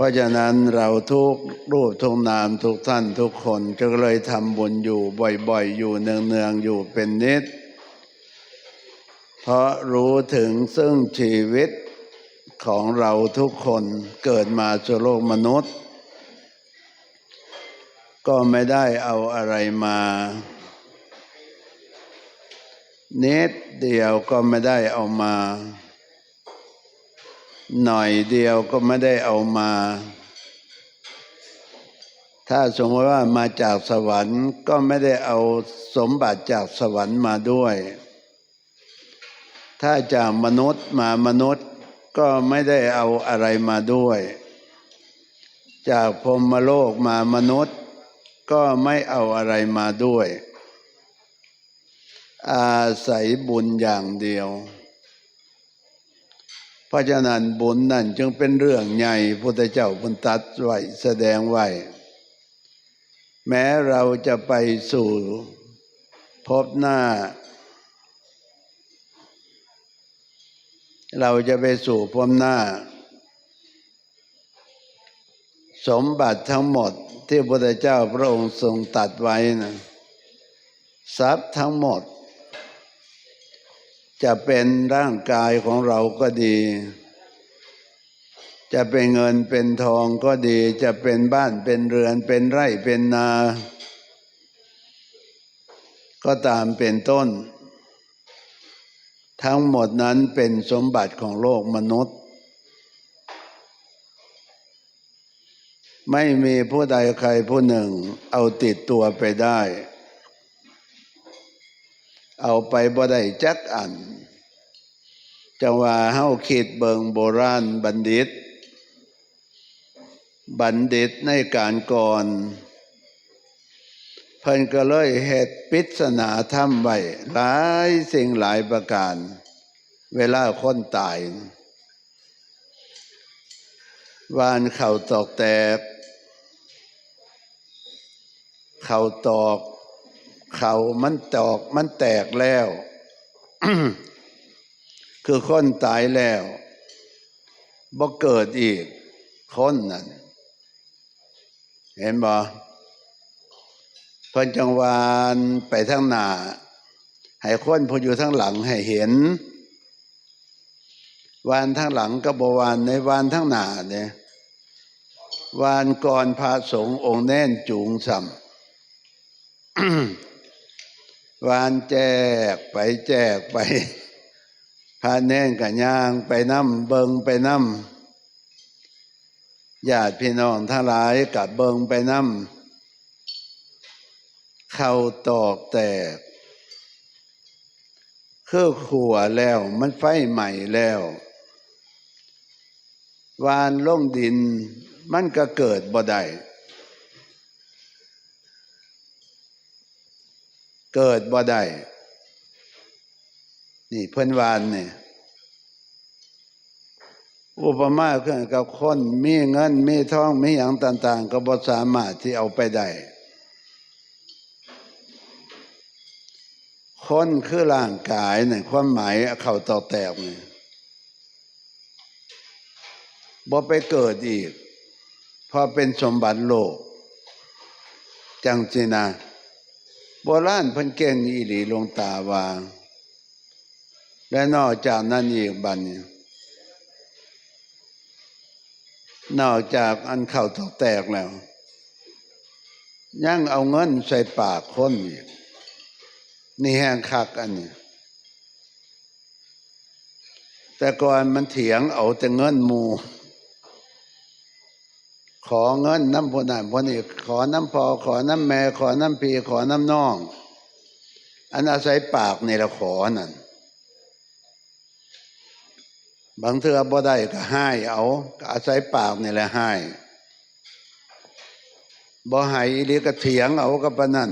ราะฉะนั้นเราทุกรูปทุกนามทุกท่านทุกคนก็เลยทำบุญอยู่บ่อยๆ อยู่เนืองๆอยู่เป็นนิด เพราะรู้ถึงซึ่งชีวิตของเราทุกคนเกิดมาสู่โลกมนุษย์ ก็ไม่ได้เอาอะไรมานิดเดียวก็ไม่ได้เอามา หน่อยเดียวก็ไม่ได้เอามา ถ้าสมมติว่ามาจากสวรรค์ก็ไม่ได้เอาสมบัติจากสวรรค์มาด้วย ถ้าจากมนุษย์มามนุษย์ก็ไม่ได้เอาอะไรมาด้วย จากพรมโลกมามนุษย์ ก็ไม่เอาอะไรมาด้วย อาศัยบุญอย่างเดียว เพราะฉะนั้นบุญนั่นจึงเป็นเรื่องใหญ่พุทธเจ้าพุทตัดไว้แสดงไว้ แม้เราจะไปสู่พบหน้า เราจะไปสู่พบหน้า สมบัติทั้งหมดที่พระพุทธเจ้าพระองค์ทรงตัดไว้นะทรัพย์ทั้งหมด จะเป็นร่างกายของเราก็ดี จะเป็นเงินเป็นทองก็ดี จะเป็นบ้านเป็นเรือนเป็นไร่เป็นนา ก็ตามเป็นต้น ทั้งหมดนั้นเป็นสมบัติของโลกมนุษย์ ไม่มีผู้ใดใครผู้หนึ่งเอาติดตัวไปได้ เอาไปบ่ได้จักอันจังว่าเฮาคิดเบิงโบราณบัณฑิต บัณฑิตในการก่อน เพิ่นก็เลยเหตุปิศนาธรรมไว้หลายสิ่งหลายประการ เวลาคนตายวานเข่าตอกแตก เข่าตอก เขามันตอกมันแตกแล้ว คือคนตายแล้วบ่เกิดอีกคนนั่นเห็นบ่พนจังวานไปทางหน้าให้คนผู้อยู่ทางหลังให้เห็น วานทางหลังก็บวานในวานทางหน้าเนี่ยวานก่อนพระสงฆ์องค์แน่นจูงสัม วานแจกไปแจกไปพาแน่นกับยางไปน้ำเบิงไปน้ำญาติพี่น้องทั้งหลายกับเบิงไปน้ำเข้าตอกแตกเครื่องขัวแล้วมันไฟใหม่แล้ววานลงดินมันก็เกิดบ่ได้ เกิดบ่ได้นี่เพิ่นวานเนี่ยอุปมาคือกับคนมีเงินมีทองมีอย่างต่าง ๆ ก็บ่สามารถที่เอาไปได้คนคือร่างกายเนี่ยความหมายเข่าต่อแตกเนี่ยบ่ไปเกิดอีก พอเป็นสมบัติโลก จังสินะ โบราณเพิ่นเก่งอีหลีลงตาวาง และนอกจากนั้นอีกบันี้นอกจากอันเข่าตกแตกแล้ว ยังเอาเงินใส่ปากคนอีกนี่แห้งคักอันนี้ แต่ก่อนมันเถียงเอาแต่เงินมู ขอเงินน้ำพนันพนีขอน้ำพอขอน้ำแม่ขอน้ำพีขอน้ำน้อง อันอาศัยปากในละขอนั่นบางเทือบ่ได้ก็ให้เอาก็อาศัยปากนี่แหละให้บ่ให้อีหลีก็เถียงเอากับปนนั่น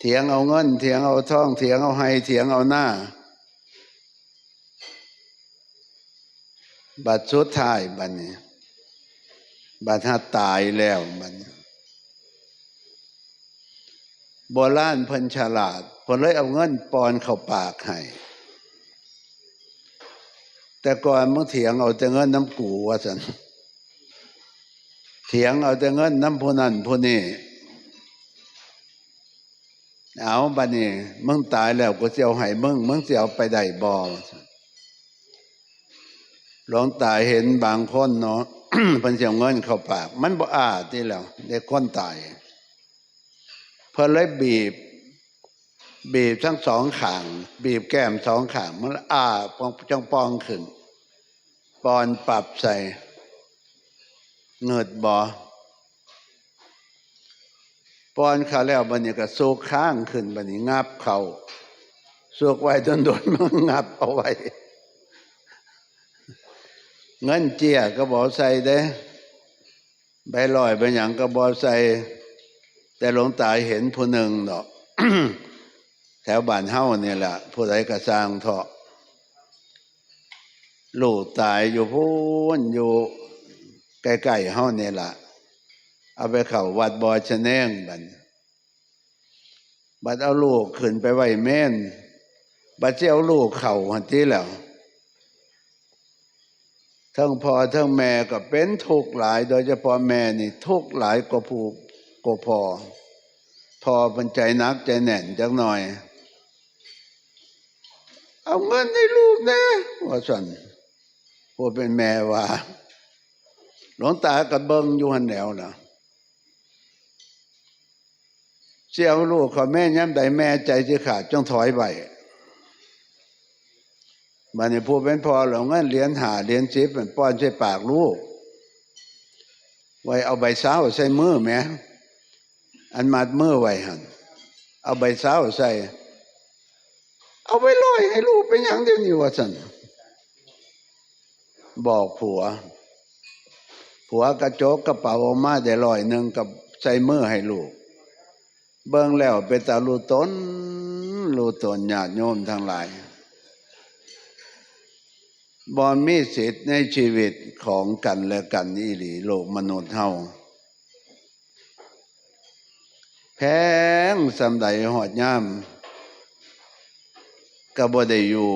เถียงเอาเงิน เถียงเอาทอง เถียงเอาให้เถียงเอาหน้า บัดสุดท้ายบัดนี้ บัดถ้าตายแล้วบัดนี้โบราณเพิ่นฉลาดเพิ่นเลยเอาเงินปอนเข้าปากให้แต่ก่อนมึงเถียงเอาแต่เงินน้ำกูว่าสันเถียงเอาแต่เงินน้ำผู้นั้นผู้นี้เอาบัดนี้มึงตายแล้วกูเสียวให้มึงมึงเสียวไปได้บ่ว่าซั่น หลวงตาเห็นบางคนเนาะเพิ่นเสียวเงินเข้าปาก มันบ่อาดที่แล้วเด็กคนตาย เพิ่นเลยบีบ บีบทั้งสองขาง บีบแก้มสองขาง มันอ้าปองจังปองขึ้น ปอนปรับใส่เงิดบอปอนเขาแล้วบันนี้ก็สูกข้างขึ้นบันนี้งับเขาสูกไว้จนโดนมันงับเอาไว้ เงินเจียก็บอใส่เด้ใบลอยใบหยังก็บอใส่ แต่หลวงตาเห็นผู้หนึ่งดอกแถวบ้านเฮ้าเนี่ยแหละผู้ใดก็สร้างเถาะลูกตายอยู่พูนอยู่ใกล้ๆเฮ้าเนี่ยแหละเอาไปเข้าวัดบอยชะแนงบัดบัดเอาลูกขึ้นไปไหว้แม่นบัดเจ้าลูกเข่าหันที่แล้ว ทั้งพ่อทั้งแม่ก็เป็นทุกข์หลาย โดยเฉพาะแม่นี่ทุกข์หลายกว่าผู้กว่าพ่อพ่อเป็นใจนักใจแน่นจักหน่อย เอาเงินให้ลูกนะว่าสันผู้เป็นแม่ว่า หลวงตากระเบิงอยู่หันแนวนะเสียวลูกขอแม่ย้ำใดแม่ใจที่ขาดจงถอยไป บันนี้ผู้เป็นพอหลวงเงินเหรียญหาเหรียญชิปเป็นป้อนใส่ปากลูก ไว้เอาใบเช้าใส่มือแม่อันมัดมือไว้หันเอาใบเช้าใส่ เอาไปลอยให้ลูกเป็นอย่างเดียวนี่ว่าสันบอกผัว ผัวกระโจกกระเป๋าออกมาได้ลอยหนึ่งกับใส่มือให้ลูก เบิ่งแล้วเป็นตาลูตนลูตนญาติโยมทั้งหลาย บอมีสิทธิ์ในชีวิตของกันและกันอีหลีโลกมนุษย์เฮาแพงสำใดหอดย่ามก็บ่ได้อยู่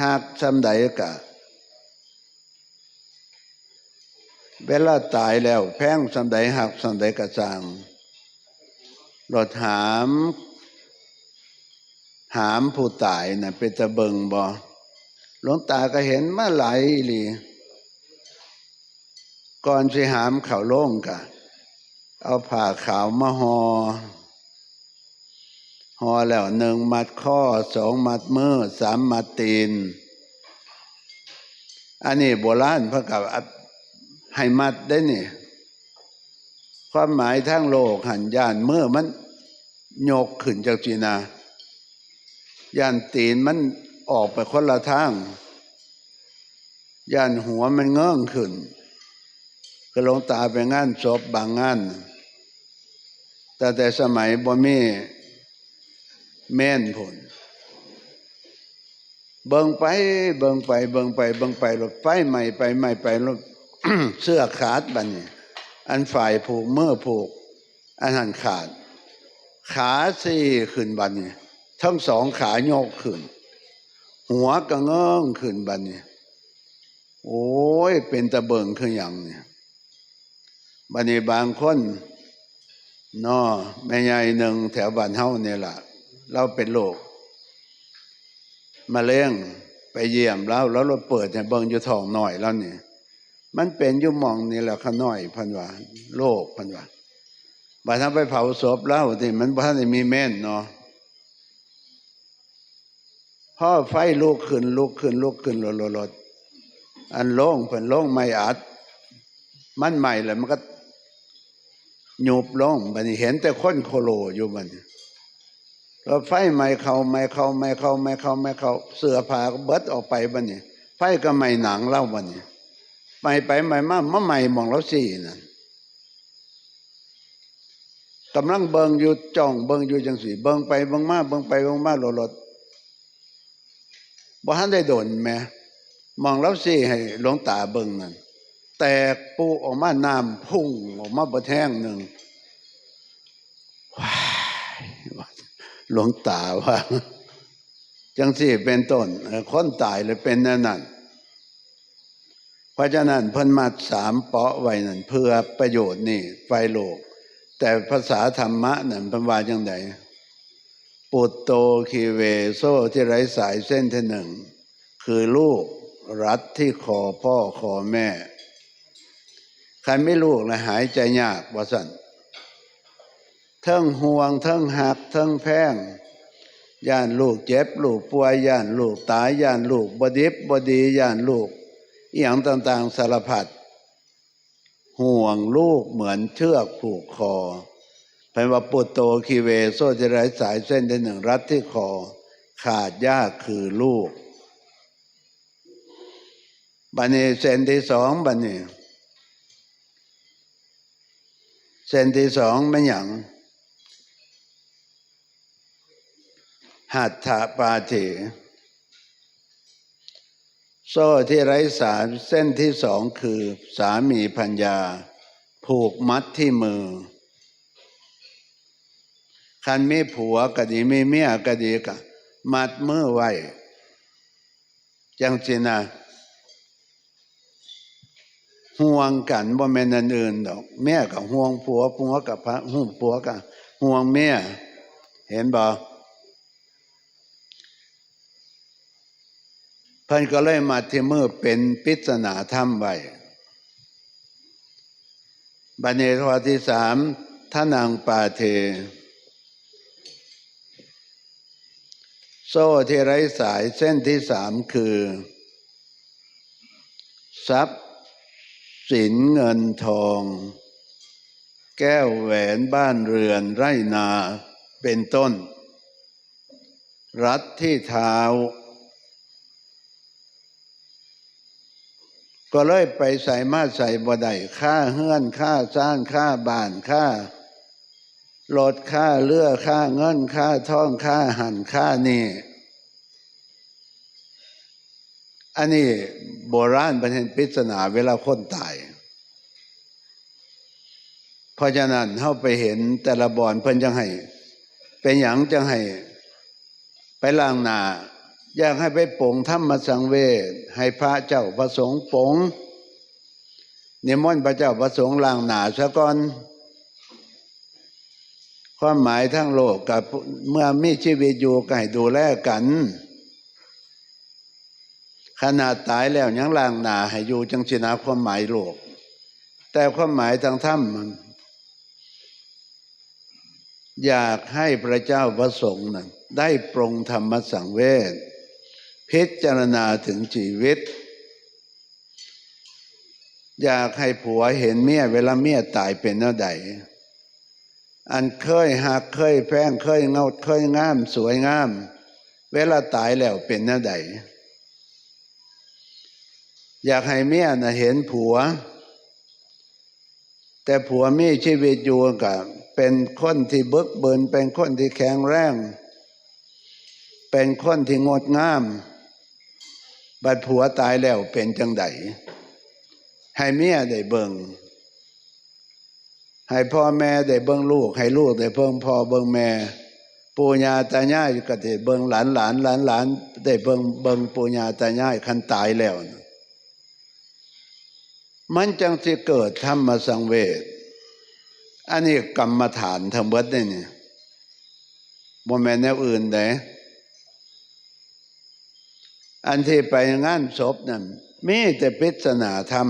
หากสำใดกะ เวลาตายแล้ว แพงสำใดหักสำใดกระจางรถหาม หามผู้ตายนะ่ะเป็นตะเบิงบอ หลวงตาก็เห็นมาหลายหลีก่อนสิหามเขาโล่งกะ เอาผ้าขาวมาหอหอแล้วหนึ่งมัดข้อสองมัดมือสามมัดตีน อันนี้โบราณพระกับให้มัดได้นี่ ความหมายทั้งโลกหันย่านเมื่อมันโยกขึ้นจากจีนาย่านตีนมัน ออกไปคนละทางย่านหัวมันเงื่องขึ้น ก็หลงตาไปงานศพบางงาน แต่แต่สมัยบ่มีแม่นผล เบิ่งไป เบิ่งไป เบิ่งไป เบิ่งไปรถไฟใหม่ไปใหม่ไปรถเสื้อขาดบันี้อันฝ่ายผูกเมื่อผูก อันหันขาด ขาสี่ขึ้นบันี้ทั้งสองขาโยกขึ้น หัวก็เงื่องขึ้นบัดนี้โอ้ย เป็นตะเบิงคืออย่างเนี่ยบัดนี้บางคนนอแม่ใหญ่หนึ่งแถวบ้านเฮาเนี่ยล่ะ เราเป็นโรคมาเลี้ยงไปเยี่ยมแล้ว แล้วเราเปิดเนี่ยเบิงอยู่ท้องหน่อยแล้วเนี่ยมันเป็นอยุ่มองนี่แหละขน้อยพันว่าโรคพันว่าบาทำไปเผาศพแล้วที่มันบ้านมีแม่นเนาะ พ่อไฟลุกขึ้นลุกขึ้นลุกขึ้นลดลดอันโล่งเพิ่นโล่งไม่อัด มันใหม่เลยมันก็หยุบลงบันเห็นแต่คนโคโลอยู่บัดนี้เราไฟไม่เข้าไม่เข้าไม่เข้าไม่เข้าไม่เข้าเสือผ้าก็เบิดออกไปบัดนี้ไฟก็ไม่หนังเล่าบัดนี้ไม่ไปไม่มามาใหม่มองแล้วสี่นั่นกำลังเบิงอยู่จ้องเบิงอยู่จังสีเบิงไปเบิงมาเบิงไปเบิงมาโลด บ่ทันได้โดนแม่มองแล้วสี่ให้หลวงตาเบิ่งนั่นแตกปูออกมาน้ำพุ่งออกมาบะแท่งหนึ่งว้ายหลวงตาว่า จังสี่เป็นต้นคนตายเลยเป็นนั่นนั่นเพราะฉะนั้นเพิ่นมัดสามเปาะไว้นั่นเพื่อประโยชน์นี่ไฟโลก แต่ภาษาธรรมะนั่นเป็นว่าจังได ปุตโตคีเวโซที่ไร้สายเส้นที่หนึ่ง คือลูกรัดที่คอพ่อคอแม่ ใครไม่ลูกนะหายใจยากว่าสันเทิงห่วงเทิงหักเทิงแพงย่านลูกเจ็บลูกป่วยย่านลูกตายย่านลูกบดิบบดีย่านลูกอหย่างต่างๆสารพัดห่วงลูกเหมือนเชือกผูกคอ แปลว่าปุตโตคีเวโซจะไร้สายเส้นที่หนึ่งรัดที่คอขาดยากคือลูกบันนี้เส้นที่สองบันนี้เส้นที่สองไม่หยังหัตถปาเถโซ่ที่ไร้สารเส้นที่สองคือสามีพัญญา ผูกมัดที่มือ คันมีผัวก็ดีมีเมียก็ดีกะมัดมือไว้จังสินะห่วงกันบ่แม่นอันอื่นดอกแม่กับห่วงผัวผัวกับพระห่วงผัวกับห่วงแม่เห็นบ่เพิ่นก็เลยมาที่มือเป็นปริศนาธรรมไว้บันเนทวาที่สามท่านางปาเท โซ่ที่ไร้สายเส้นที่สามคือ ทรัพย์สินเงินทอง แก้วแหวนบ้านเรือนไร่นาเป็นต้น รัดที่เท้า ก็เลยไปใส่มาใส่บ่ได้ค่าเฮือนค่าสร้างค่าบ้านค่า รถค่าเรือค่าเงินค่าท่องค่าหันค่านี่อันนี้โบราณเป็นเห็นปริศนาเวลาคนตาย เพราะฉะนั้นเข้าไปเห็นแต่ละบอนเพิ่นจังให้ เป็นอย่างจังให้ ไปล้างหนาอยากให้ไปปงธรรมสังเวชให้พระเจ้าประสงค์ปลงนิมนต์พระเจ้าประสงค์ล้างหนาซะก่อน ความหมายทั้งโลกกับเมื่อมีชีวิตอยู่ก็ให้ดูแลกัน ขนาดตายแล้วยังล่างหนาให้อยู่จังสินาความหมายโลก แต่ความหมายทางธรรมมัน อยากให้พระเจ้าประสงค์นั้นได้ปรงธรรมสังเวชพิจารณาถึงชีวิต อยากให้ผัวเห็นเมียเวลาเมียตายเป็นเน่าใด อันเคยหักเคยแพงเคยเงาเคยงาม สวยงาม เวลาตายแล้วเป็นเน่าใดอยากให้เมียนะเห็นผัว แต่ผัวมีชีวิตอยู่กับเป็นคนที่เบิกเบินเป็นคนที่แข็งแรง เป็นคนที่งดงาม บัดผัวตายแล้วเป็นจังไดให้เมียได้เบิ่ง ให้พ่อแม่ได้เบิงลูก ให้ลูกได้เบิ่งพ่อเบิงแม่ปู่ย่าตายายก็ได้เบิงหลานหลานหลานหลานได้เบิงเบิงปู่ย่าตายายคันตายแล้ว มันจังสิเกิดธรรมสังเวชอันนี้กรรมฐานทั้งเบิดนี่นี่บ่แม่นแนวอื่นเด้อันที่ไปงานศพนั่นมีแต่ปริศนาธรรม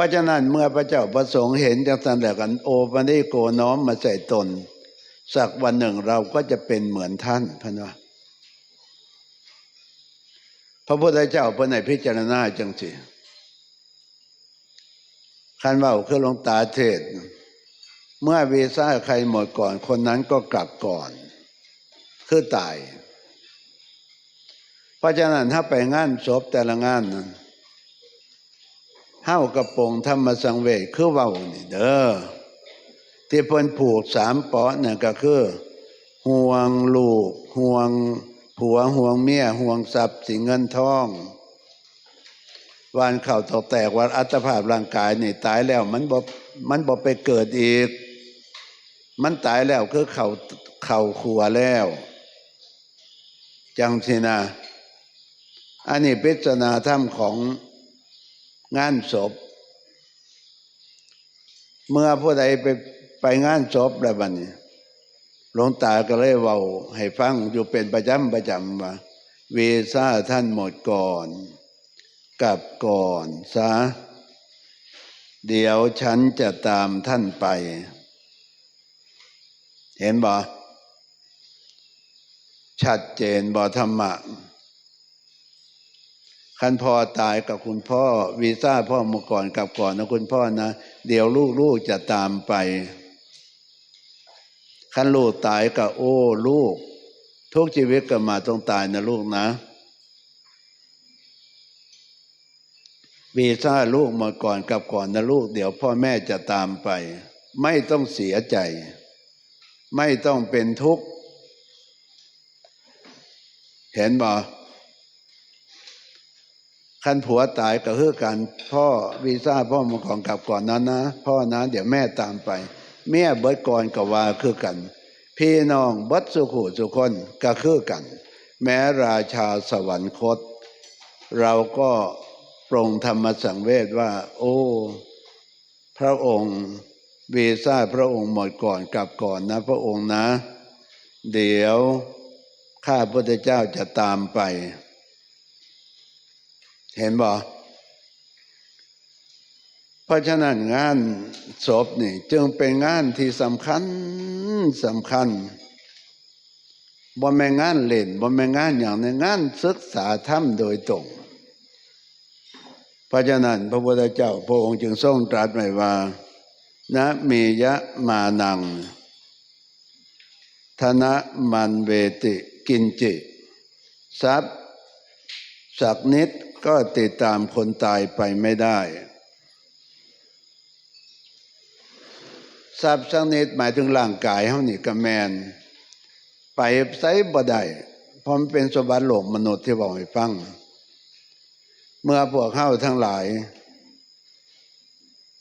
ราะฉะนั้นเมื่อพระเจ้าประสงค์เห็นจังสันแล้วกันโอปนิโกน้อมมาใส่ตน สักวันหนึ่งเราก็จะเป็นเหมือนท่านพะนะ พระพุทธเจ้าเพื่อไหนพิจารณาจังสิคันว่าคือหลวงตาเทศ เมื่อวีซ่าใครหมดก่อน คนนั้นก็กลับก่อน คือตาย เพราะฉะนั้นถ้าไปงานศพแต่ละงานนั้น ห้าวกระโปรงธรรมสังเวชคือเว้านี่เด้อที่เพิ่นผูกสามปาะเนี่ยก็คือ ห่วงลูก ห่วงผัวห่วงเมียห่วงทรัพย์สินเงินทองวานเข่าตกแตกว่าอัตภาพร่างกายนี่ตายแล้วมันบ่มันบ่ไปเกิดอีก มันตายแล้วคือเข่าเข่าขัวแล้ว จังสินะอันนี้พิจารณาธรรมของ งานศพ เมื่อผู้ใดไปไปงานศพแล้วบัดนี้หลวงตาก็เลยเว้าให้ฟังอยู่เป็นประจำประจำว่าวีซ่าท่านหมดก่อน กลับก่อนซะเดี๋ยวฉันจะตามท่านไป เห็นบ่ชัดเจนบ่ธรรมะ คันพ่อตายกับคุณพ่อวีซ่าพ่อมาก่อนกลับก่อนนะคุณพ่อนะ เดี๋ยวลูกๆจะตามไป คันลูกตายกับโอ้ลูก ทุกชีวิตก็มาต้องตายนะลูกนะวีซ่าลูกมาก่อนกลับก่อนนะลูก เดี๋ยวพ่อแม่จะตามไป ไม่ต้องเสียใจ ไม่ต้องเป็นทุกข์ เห็นบ่ คันผัวตายก็คือกันพ่อวีซ่าพ่อมาก่อนกลับก่อนนั้นนะ พ่อนะเดี๋ยวแม่ตามไป แม่เบิดก่อนก็ว่าคือกัน พี่น้องเบิดสุขุสุคนก็คือกัน แม้ราชาสวรรคต เราก็ปรงธรรมสังเวชว่า โอ้ พระองค์วีซ่าพระองค์หมดก่อนกลับก่อนนะ พระองค์นะ เดี๋ยวข้าพุทธเจ้าจะตามไป เห็นบ่เพราะฉะนั้นงานศพนี่ จึงเป็นงานที่สำคัญสำคัญบ่แม่งานเล่นบ่แม่งานอย่างในงานศึกษาธรรมโดยตรงเพราะฉะนั้นพระพุทธเจ้าพระองค์จึงทรงตรัสไว้ว่านะเมยะมานัง ธนะมันเวติกินจิ ทรัพย์สักนิด ก็ติดตามคนตายไปไม่ได้ ทรัพย์สักนิดหมายถึงร่างกายเฮานี่กระแมน ไปไสบ่ได้เพราะมันเป็นสมบัติโลกมนุษย์ที่บอกให้ฟัง เมื่อพวกเข้าทั้งหลาย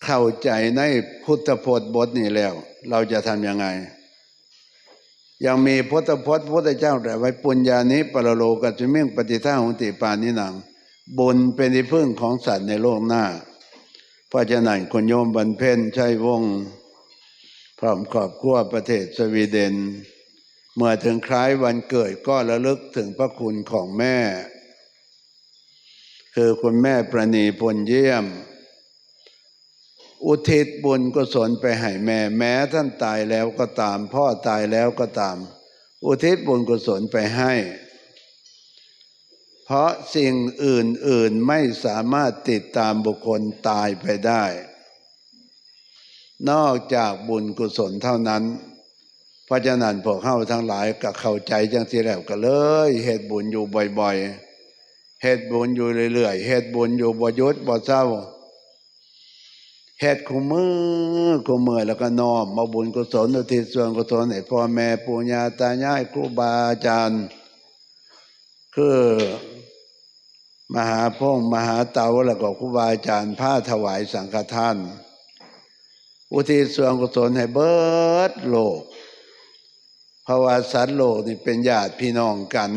เข้าใจในพุทธพจน์บทนี้แล้ว เราจะทำยังไง ยังมีพุทธพจน์พระพุทธเจ้าแต่ไว้ปุญญานิปรโลกัจจมิงปฏิท่าหุติปานิหนัง บุญเป็นที่พึ่งของสัตว์ในโลกหน้า เพราะฉะนั้นคนโยมบรรเพ็ญใช้วงศ์พร้อมครอบครัวประเทศสวีเดน เมื่อถึงคล้ายวันเกิดก็ระลึกถึงพระคุณของแม่ คือคุณแม่ประณีพลเยี่ยม อุทิศบุญกุศลไปให้แม่ แม้ท่านตายแล้วก็ตาม พ่อตายแล้วก็ตาม อุทิศบุญกุศลไปให้ เพราะสิ่งอื่น ๆ ไม่สามารถติดตามบุคคลตายไปได้ นอกจากบุญกุศลเท่านั้นพราะฉะนั้นพวกเข้าทั้งหลายก็เข้าใจจังที่แล้วก็เลยเหตุบุญอยู่บ่อยๆเหตุบุญอยู่เรื่อยๆเหตุบุญอยู่บ่ยุดบ่เศร้าเฮ็ดคู่มือคู่มือแล้วก็น้อมมาบุญกุศลอุทิศส่วนกุศลให้พ่อแม่ปู่ย่าตายายครูบาอาจารย์ คือ มหาพงมหาเตาแล้วก็ครูบาอาจารย์ผ้าถวายสังฆทาน อุทิศส่วนกุศลให้เบิดโลกเพราะว่าสัตว์โลกนี่เป็นญาติพี่น้องกัน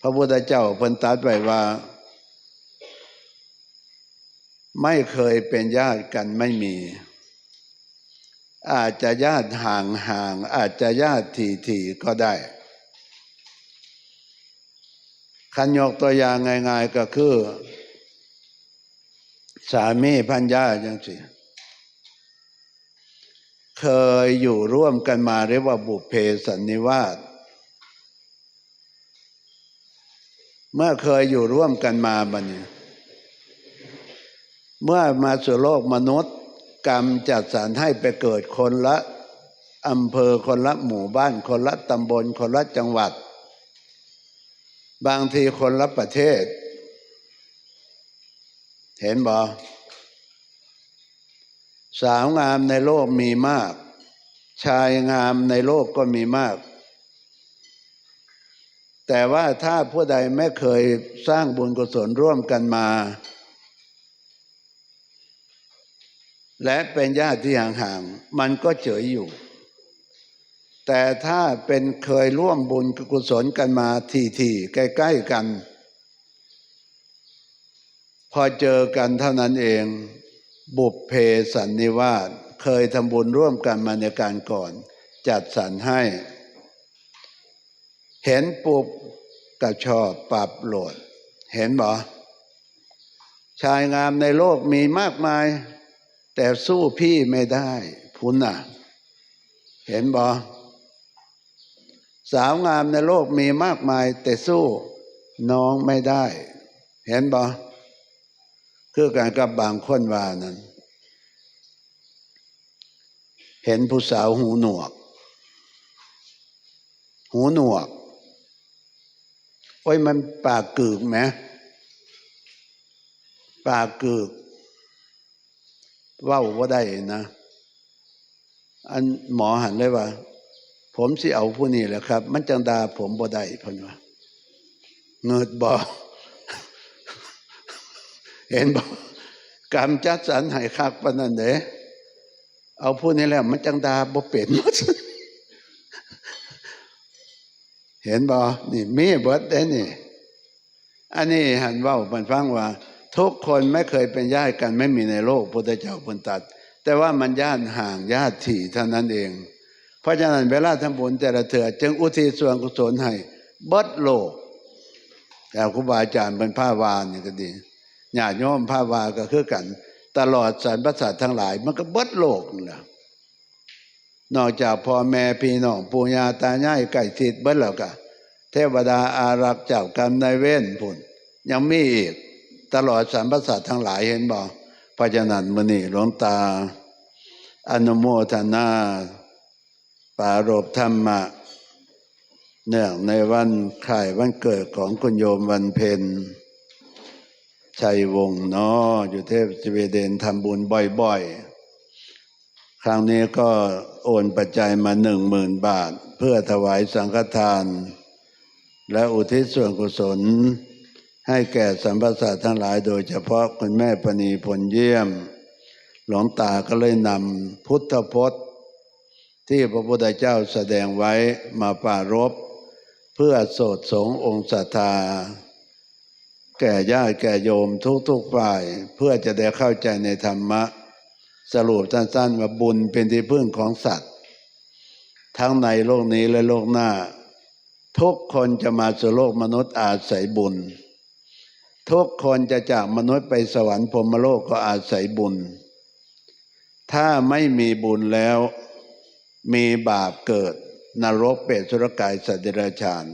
พระพุทธเจ้าเพิ่นตรัสไว้ว่า ไม่เคยเป็นญาติกันไม่มี อาจจะญาติห่างห่างๆอาจจะญาติทีทีๆก็ได้ คันยกตัวอย่างง่ายๆก็คือ สามีพันยาจังสิเคยอยู่ร่วมกันมาเรียกว่าบุพเพสันนิวาสเมื่อเคยอยู่ร่วมกันมาบัดนี้เมื่อมาสู่โลกมนุษย์ กรรมจัดสรรให้ไปเกิดคนละอำเภอคนละหมู่บ้าน คนละตำบลคนละจังหวัด บางทีคนละประเทศ เห็นบ่สาวงามในโลกมีมาก ชายงามในโลกก็มีมาก แต่ว่าถ้าผู้ใดไม่เคยสร้างบุญกุศลร่วมกันมา และเป็นญาติที่ห่างๆมันก็เฉยอยู่ แต่ถ้าเป็นเคยร่วมบุญกุศลกันมาทีๆใกล้ๆกัน พอเจอกันเท่านั้นเอง บุพเพสันนิวาสเคยทำบุญร่วมกันมาในการก่อน จัดสรรให้ เห็นปุบกระชอบปรับโหลด เห็นบ่ชายงามในโลกมีมากมาย แต่สู้พี่ไม่ได้พุนน่ะ เห็นบ่ สาวงามในโลกมีมากมายแต่สู้น้องไม่ได้ เห็นบ่คือการกับบางคนว่านั้น เห็นผู้สาวหูหนวก หูหนวก โอ้ยมันปากกึกไหมปากกึกเว้าว่าได้นะ อันหมอหันเลยว่า ผมสิเอาผู้นี้แหละครับ มันจังดาผมบ่ได้พันว่าเงิดบ่เห็นบ่กรรมจัดสรรให้คักปานนั้นเด้เอาผู้นี้แล้ว มันจังดาบ่เป็นหมดเห็นบ่นี่มีเบิดได้นี่ อันนี้หันเว่ามันฟังว่า ทุกคนไม่เคยเป็นญาติกันไม่มีในโลกพุทธเจ้าพุนตัด แต่ว่ามันญาติห่างญาติถี่เท่านั้นเอง เพราะฉะนั้นเวลาทำบุญแต่ละเถื่อจึงอุทิศส่วนกุศลให้เบิดโลก แต่ครูบาอาจารย์เป็นผ้าวานนี่ก็ดีญาติโยมผ้าวาก็คือกัน ตลอดสารประสาททั้งหลาย มันก็เบิดโลกนี่แหละนอกจากพ่อแม่พี่น้องปู่ย่าตายายไก่ทิดเบิดแล้วก็เทวดาอารักษ์เจ้ากรรมนายเวรพุ่นยังมีอีกตลอดสารประสาททั้งหลายเห็นบ่เพราะฉะนั้นมื้อนี้หลวงตาอนุโมทนา ปารบธรรมะเนื่องในวันคล้ายวันเกิดของคุณโยมวันเพ็ญชัยวงศ์เนาะอยู่เทพสวีเดนทำบุญบ่อยๆ ครั้งนี้ก็โอนปัจจัยมาหนึ่งหมื่นบาท เพื่อถวายสังฆทาน และอุทิศส่วนกุศล ให้แก่สัมภาษาทั้งหลายโดยเฉพาะคุณแม่ปณีผลเยี่ยม หลวงตาก็เลยนำพุทธพจน์ ที่พระพุทธเจ้าแสดงไว้มาปรารบเพื่อโสดสงองค์ศรัทธา แก่ญาติแก่โยมทุกๆฝ่าย เพื่อจะได้เข้าใจในธรรมะ สรุปสั้นๆว่าบุญเป็นที่พึ่งของสัตว์ ทั้งในโลกนี้และโลกหน้า ทุกคนจะมาสู่โลกมนุษย์อาศัยบุญ ทุกคนจะจากมนุษย์ไปสวรรค์พรมโลกก็อาศัยบุญ ถ้าไม่มีบุญแล้ว มีบาปเกิด นรกเปรตสุรกายสัตว์เดรัจฉาน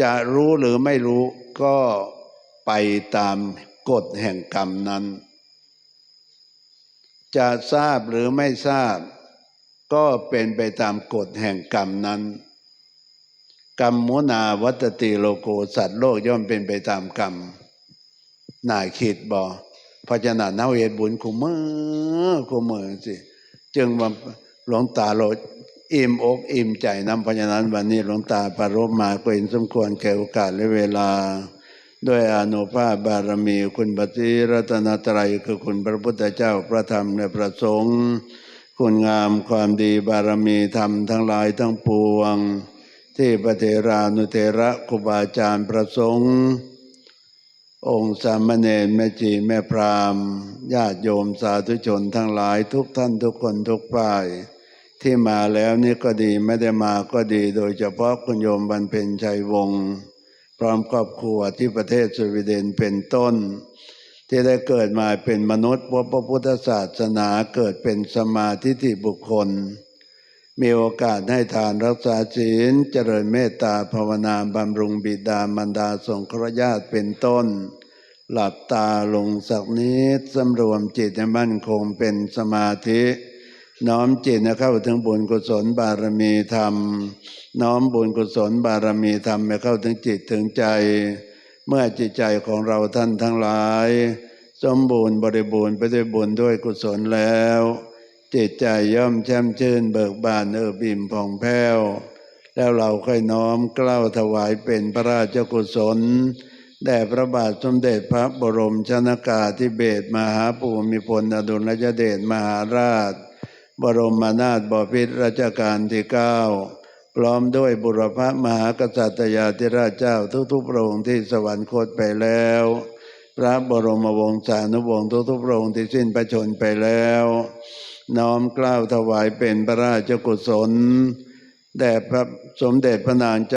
จะรู้หรือไม่รู้ก็ไปตามกฎแห่งกรรมนั้น จะทราบหรือไม่ทราบ ก็เป็นไปตามกฎแห่งกรรมนั้น กรรมมุนาวัตติโลโกสัตว์โลกย่อมเป็นไปตามกรรมน่าคิดบอพราะฉะนั้นเนาเหตุบุญคุมเมื่อคุมเมื่อสิ จึงว่า หลวงตาโลดอิ่มอกอิ่มใจนำพรานั้นวันนี้หลวงตาปรารบมาก็เห็นสมควรแก่โอกาสและเวลา ด้วยอนุภาพบารมีคุณปฏิรัตนตรัยคือคุณพระพุทธเจ้าพระธรรมและพระสงฆ์คุณงามความดีบารมีธรรมทั้งหลายทั้งปวง ที่พระเทรานุเทระครูบาอาจารย์ประสงค์ องค์สามเณรแม่จีแม่พรามญาติโยมสาธุชนทั้งหลายทุกท่านทุกคนทุกฝ่าย ที่มาแล้วนี่ก็ดีไม่ได้มาก็ดี โดยเฉพาะคุณโยมบรรเพ็ญชัยวงศ์พร้อมครอบครัวที่ประเทศสวีเดนเป็นต้น ที่ได้เกิดมาเป็นมนุษย์พบพระพุทธศาสนาเกิดเป็นสมาธิที่บุคคล มีโอกาสให้ทานรักษาศีลเจริญเมตตาภาวนาบำรุงบิดามารดาสงเคราะห์ญาติเป็นต้น หลับตาลงสักนิดสำรวมจิตให้มั่นคงเป็นสมาธิ น้อมจิตนะเข้าถึงบุญกุศลบารมีธรรม น้อมบุญกุศลบารมีธรรมให้เข้าถึงจิตถึงใจ เมื่อจิตใจของเราท่านทั้งหลาย สมบูรณ์บริบูรณ์ไปด้วยบุญด้วยกุศลแล้ว จิตใจย่อมแช่มชื่นเบิกบานเอิบอิ่มผ่องแผ้วแล้วเราค่อยน้อมกล้าวถวายเป็นพระราชกุศลแด่พระบาทสมเด็จพระบรมชนากาธิเบศมหาภูมิพลอดุลยเดชมหาราช บรมนาถบพิตรราชการที่เก้าพร้อมด้วยบุรพมหากษัตริยาธิราชเจ้าทุกๆพระองค์ที่สวรรคตไปแล้ว พระบรมวงศานุวงศ์ทุกๆพระองค์ที่สิ้นพระชนไปแล้ว น้อมเกล้าวถวายเป็นพระราชกุศลแด่พระสมเด็จพระนางเจ้า